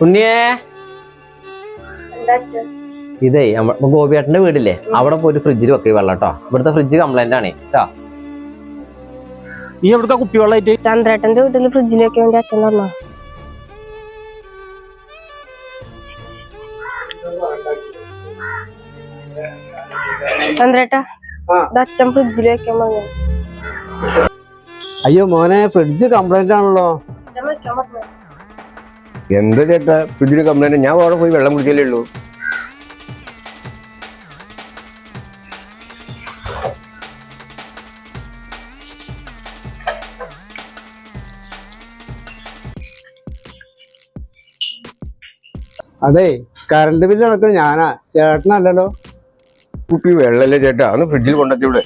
ഉണ്ണിയേ. ഇതേ നമ്മ- ഗോപിയേട്ടന്റെ വീടില്ലേ? അവിടെ പോയിട്ട് ഫ്രിഡ്ജിൽ വെക്കി വെള്ളം കേട്ടോ ഇവിടുത്തെ ഫ്രിഡ്ജ് കംപ്ലൈന്റ് ആണ്. കേട്ടോ ഈ എവിടുക്ക കുപ്പിവെള്ളായിട്ട്? ചന്ദ്രേട്ടന്റെ വീട്ടിൽ ഫ്രിഡ്ജിൽ വെക്കാൻ വേണ്ടി അച്ഛൻ തന്നോ ചന്ദ്രേട്ട അച്ഛൻ ഫ്രിഡ്ജിൽ വെക്കാൻ പറഞ്ഞു അയ്യോ മോനെ ഫ്രിഡ്ജ് കംപ്ലൈന്റ് ആണല്ലോ. അച്ഛൻ വെക്കാൻ പറഞ്ഞു എന്താ ചേട്ടാ? പുതിയൊരു കംപ്ലൈന്റ് ഞാൻ അവിടെ പോയി വെള്ളം കുടിക്കലേ ഉള്ളൂ. അതെ കറണ്ട് ബില്ല് നടക്കുന്നത് ഞാനാ. ചേട്ടനല്ലല്ലോ. കുപ്പി വെള്ളല്ലേ ചേട്ടാ? അന്ന് ഫ്രിഡ്ജിൽ കൊണ്ടെത്തിവിടെ.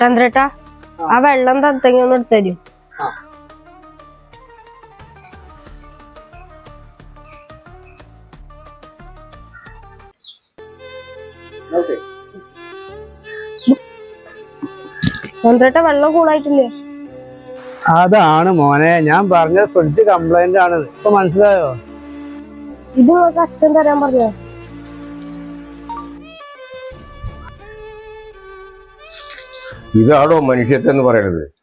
ചന്ദ്രേട്ട ആ. വെള്ളം തത്തങ്ങി ഒന്ന് എടുത്തരും ചന്ദ്രേട്ട വെള്ളം കൂളായിട്ടില്ലേ? അതാണ് മോനെ ഞാൻ പറഞ്ഞത് ഫ്രിഡ്ജ് കംപ്ലൈന്റ് ആണ് ഇപ്പൊ മനസ്സിലായോ? ഇത് അച്ഛൻ തരാൻ പറഞ്ഞോ ഇതാണോ മനുഷ്യത്വം എന്ന് പറയണത്